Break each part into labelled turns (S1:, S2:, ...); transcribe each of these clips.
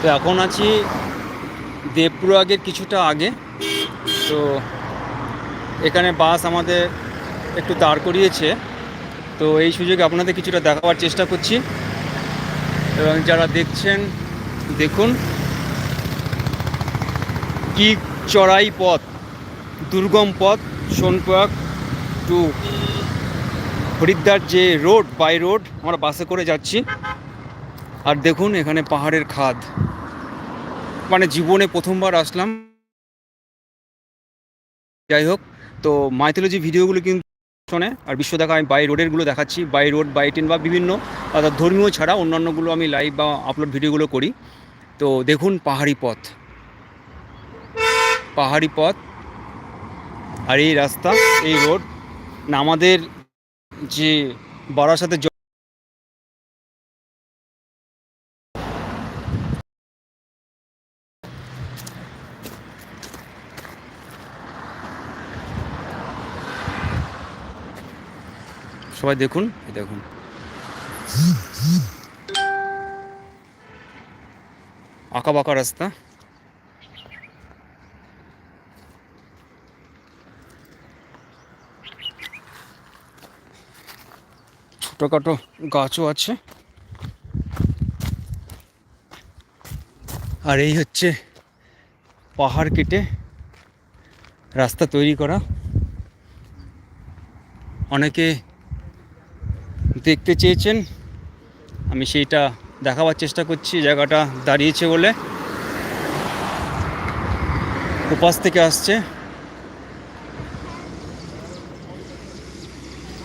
S1: তো এখন আছি দেবপ্রয়াগের কিছুটা আগে। তো এখানে বাস আমাদের একটু দাঁড় করিয়েছে। তো এই সুযোগে আপনাদের কিছুটা দেখাবার চেষ্টা করছি। এবং যারা দেখছেন, দেখুন কি চড়াই পথ, দুর্গম পথ সোনপ্রয়াগ টু হরিদ্বার যে রোড বাই রোড আমরা বাসে করে যাচ্ছি। আর দেখুন এখানে পাহাড়ের খাদ। মানে জীবনে প্রথমবার আসলাম। যাই হোক, তো মাইথোলজি ভিডিওগুলো কিন্তু শোনে, আর বিশ্ব দেখা আমি বাই রোডেরগুলো দেখাচ্ছি। বাই রোড বাই ট্রেন বা বিভিন্ন ধর্মীয় ছাড়া অন্যান্যগুলো আমি লাইভ বা আপলোড ভিডিওগুলো করি। তো দেখুন পাহাড়ি পথ। পাহাড়ি পথ, আর এই রাস্তা, এই রোড না আমাদের যে বারাসাতে সবাই দেখুন দেখুন। আঁকা বাঁকা রাস্তা। ছোটোখাটো গাছও আছে। আর এই হচ্ছে পাহাড় কেটে রাস্তা তৈরি করা। অনেকে দেখতে চেয়েছেন। আমি সেইটা দেখাবার চেষ্টা করছি, জায়গাটা দাঁড়িয়েছে বলে। উপাস থেকে আসছে।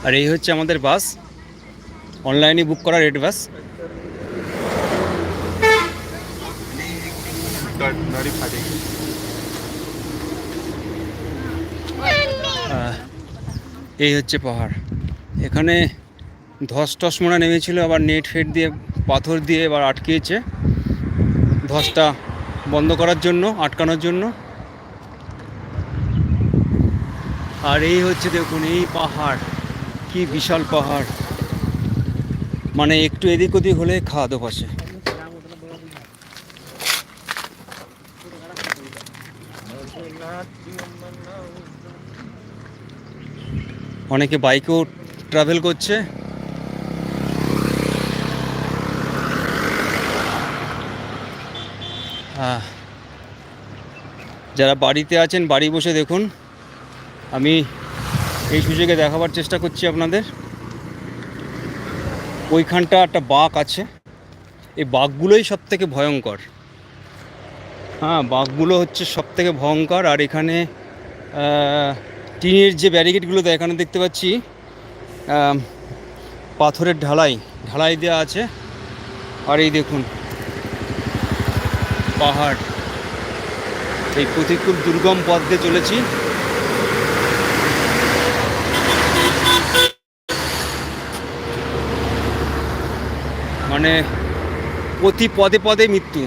S1: আর এই হচ্ছে আমাদের বাস। অনলাইনে বুক করা রেড বাস। এই হচ্ছে পাহাড়। এখানে ধস টস মোড়া নেমেছিল, আবার নেট ফেট দিয়ে, পাথর দিয়ে এবার আটকিয়েছে ধসটা বন্ধ করার জন্য, আটকানোর জন্য। আর এই হচ্ছে দেখুন, এই পাহাড়, কি বিশাল পাহাড়। মানে একটু এদিক ওদিক হলে খাওয়া দো পাশে অনেকে বাইকেও ট্রাভেল করছে। যারা বাড়িতে আছেন, বাড়ি বসে দেখুন। আমি এই সুযোগে দেখাবার চেষ্টা করছি আপনাদের। ওইখানটা একটা বাঘ আছে। এই বাঘগুলোই সব থেকে ভয়ঙ্কর। হ্যাঁ বাঘগুলো হচ্ছে সব থেকে ভয়ঙ্কর। আর এখানে টিনের যে ব্যারিকেডগুলো দেয়, এখানে দেখতে পাচ্ছি পাথরের ঢালাই ঢালাই দেওয়া আছে। আর এই দেখুন পাহাড়। এই প্রতিকূল দুর্গম পথ দিয়ে চলেছি। মানে প্রতি পদে পদে মৃত্যু।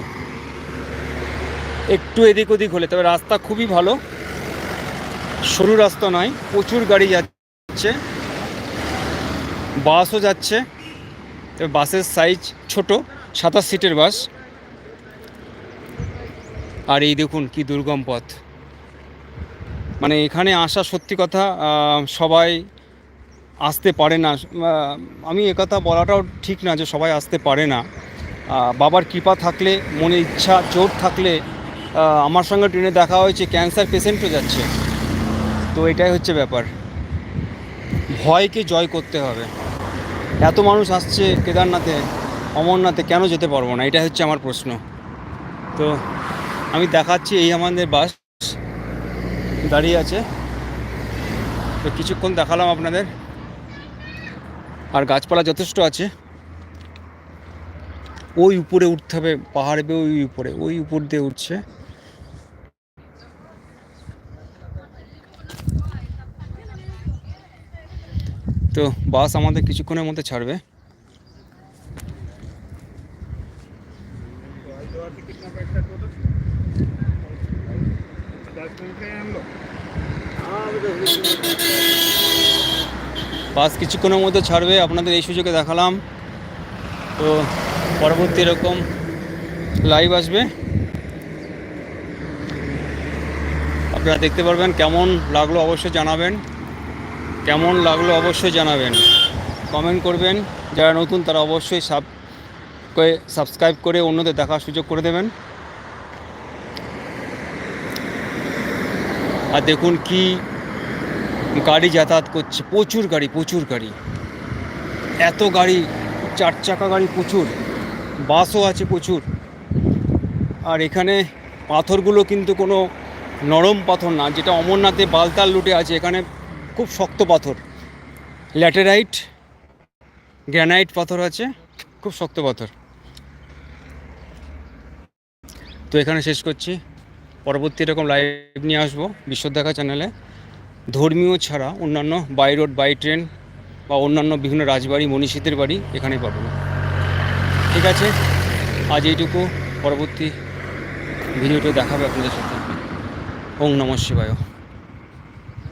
S1: একটু এদিক ওদিক হলে, তবে রাস্তা খুবই ভালো। সরু রাস্তা নয়, প্রচুর গাড়ি যাচ্ছে। বাসও যাচ্ছে। তবে বাসের সাইজ ছোট, সাতাশ সিটের বাস। আর এই দেখুন কি দুর্গম পথ। মানে এখানে আসা সত্যি কথা সবাই আসতে পারে না। আমি একথা বলাটাও ঠিক না যে সবাই আসতে পারে না। বাবার কৃপা থাকলে, মনে ইচ্ছা জোর থাকলে আমার সঙ্গে ট্রেনে দেখা হয়েছে, ক্যান্সার পেশেন্টও যাচ্ছে। তো এটাই হচ্ছে ব্যাপার। ভয়কে জয় করতে হবে। এত মানুষ আসছে কেদারনাথে, অমরনাথে, কেন যেতে পারব না? এটাই হচ্ছে আমার প্রশ্ন। তো আমি দেখাচ্ছি এই আমাদের বাস দাঁড়িয়ে আছে। তো কিছুক্ষণ দেখালাম আপনাদের। আর গাছপালা যথেষ্ট আছে। ওই উপরে উঠতে হবে, পাহাড়ে বেয়ে ওই উপরে, ওই উপর দিয়ে উঠছে। তো বাস আমাদের কিছুক্ষণের মধ্যে ছাড়বে। বাস কিছুক্ষণের মধ্যে ছাড়বে, আপনাদের এই সুযোগে দেখালাম। তো পরবর্তী এরকম লাইভ আসবে। আপনারা দেখতে পারবেন কেমন লাগল অবশ্যই জানাবেন। কেমন লাগল অবশ্যই জানাবেন। কমেন্ট করবেন। যারা নতুন, তারা অবশ্যই সাব করে সাবস্ক্রাইব করে অন্যদের দেখার সুযোগ করে দেবেন। আর দেখুন কি গাড়ি যাতায়াত করছে। প্রচুর গাড়ি প্রচুর গাড়ি। এত গাড়ি, চার চাকা গাড়ি প্রচুর, বাসও আছে প্রচুর। আর এখানে পাথরগুলো কিন্তু কোনো নরম পাথর না, যেটা অমরনাথে বালতাল লুটে আছে, এখানে খুব শক্ত পাথর। ল্যাটেরাইট, গ্রানাইট পাথর আছে, খুব শক্ত পাথর। তো এখানে শেষ করছি। পরবর্তী এরকম লাইভ নিয়ে আসব বিশ্ব দেখা চ্যানেলে ধর্মীয় ছাড়া অন্যান্য বাই রোড বাই ট্রেন বা অন্যান্য বিভিন্ন রাজবাড়ি, মনীষীদের বাড়ি এখানে পাবেন। ঠিক আছে? আজ এইটুকু। পরবর্তী ভিডিওটা দেখাবে আপনাদের সাথে। ওং নমঃ শিবায়।